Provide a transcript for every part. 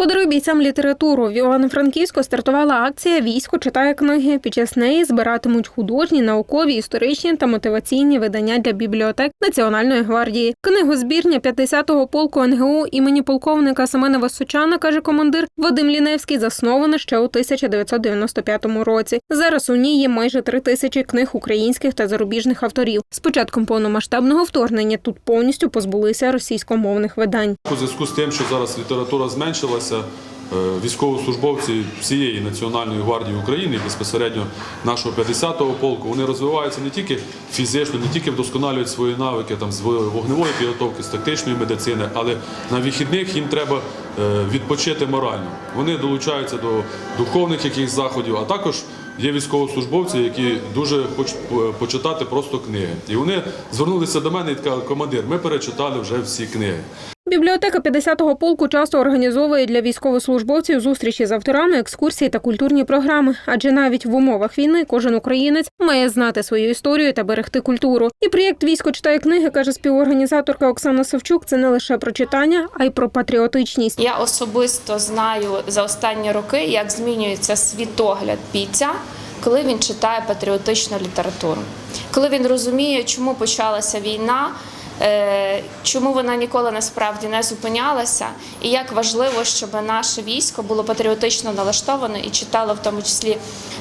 Подаруй бійцям літературу. В Івано-Франківську стартувала акція Військо читає книги. Під час неї збиратимуть художні, наукові, історичні та мотиваційні видання для бібліотек Національної гвардії. Книгозбірня 50-го полку НГУ імені полковника Семена Васучана, каже командир Вадим Ліневський, заснована ще у 1995 році. Зараз у ній є майже три тисячі книг українських та зарубіжних авторів. З початком повномасштабного вторгнення тут повністю позбулися російськомовних видань. У зв'язку з тим, що зараз література зменшилася, е, військовослужбовці всієї Національної гвардії України, безпосередньо нашого 50-го полку, вони розвиваються не тільки фізично, не тільки вдосконалюють свої навики там, з вогневої підготовки, з тактичної медицини, але на вихідних їм треба е, відпочити морально. Вони долучаються до духовних якихось заходів, а також Є військовослужбовці, які дуже хочуть е, почитати просто книги. І вони звернулися до мене і сказали, командир, ми перечитали вже всі книги. Бібліотека 50-го полку часто організовує для військовослужбовців зустрічі з авторами, екскурсії та культурні програми. Адже навіть в умовах війни кожен українець має знати свою історію та берегти культуру. І проєкт Військо читає книги, каже співорганізаторка Оксана Савчук. Це не лише про читання, а й про патріотичність. Я особисто знаю за останні роки, як змінюється світогляд бійця, коли він читає патріотичну літературу, коли він розуміє, чому почалася війна. Е, Чому вона ніколи насправді не зупинялася, і як важливо, щоб наше військо було патріотично налаштоване і читало в тому числі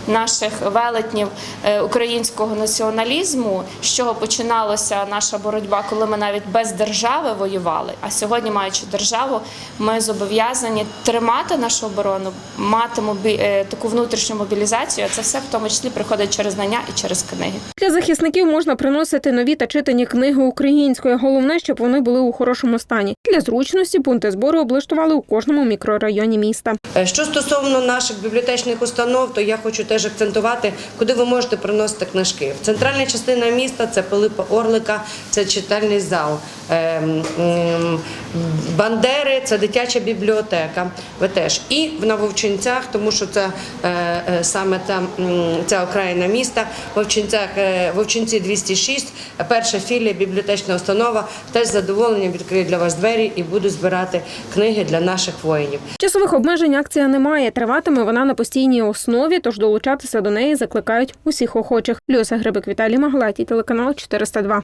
наших велетнів е, українського націоналізму, з чого починалася наша боротьба, коли ми навіть без держави воювали. А сьогодні, маючи державу, ми зобов'язані тримати нашу оборону, мати мобі... е, таку внутрішню мобілізацію. Це все в тому числі приходить через знання і через книги. Для захисників можна приносити нові та читані книги українською. Головне, щоб вони були у хорошому стані. Для зручності пункти збору облаштували у кожному мікрорайоні міста. Е, Що стосовно наших бібліотечних установ, то я хочу теж акцентувати, куди ви можете приносити книжки. Центральна частина міста це Пилипа Орлика, це читальний зал. Ем, Бандери це дитяча бібліотека. Ви теж і на Вовчинцях, тому що це е, е, саме там ця окраїна міста. Е, Вовчинці 206, перша філія бібліотечна установа. Теж з задоволенням відкриє для вас двері і буду збирати книги для наших воїнів. Часових обмежень акція немає. Триватиме вона на постійній основі, тож долучатися до неї закликають усіх охочих. Люся Грибик Віталій Маглаті, телеканал 402.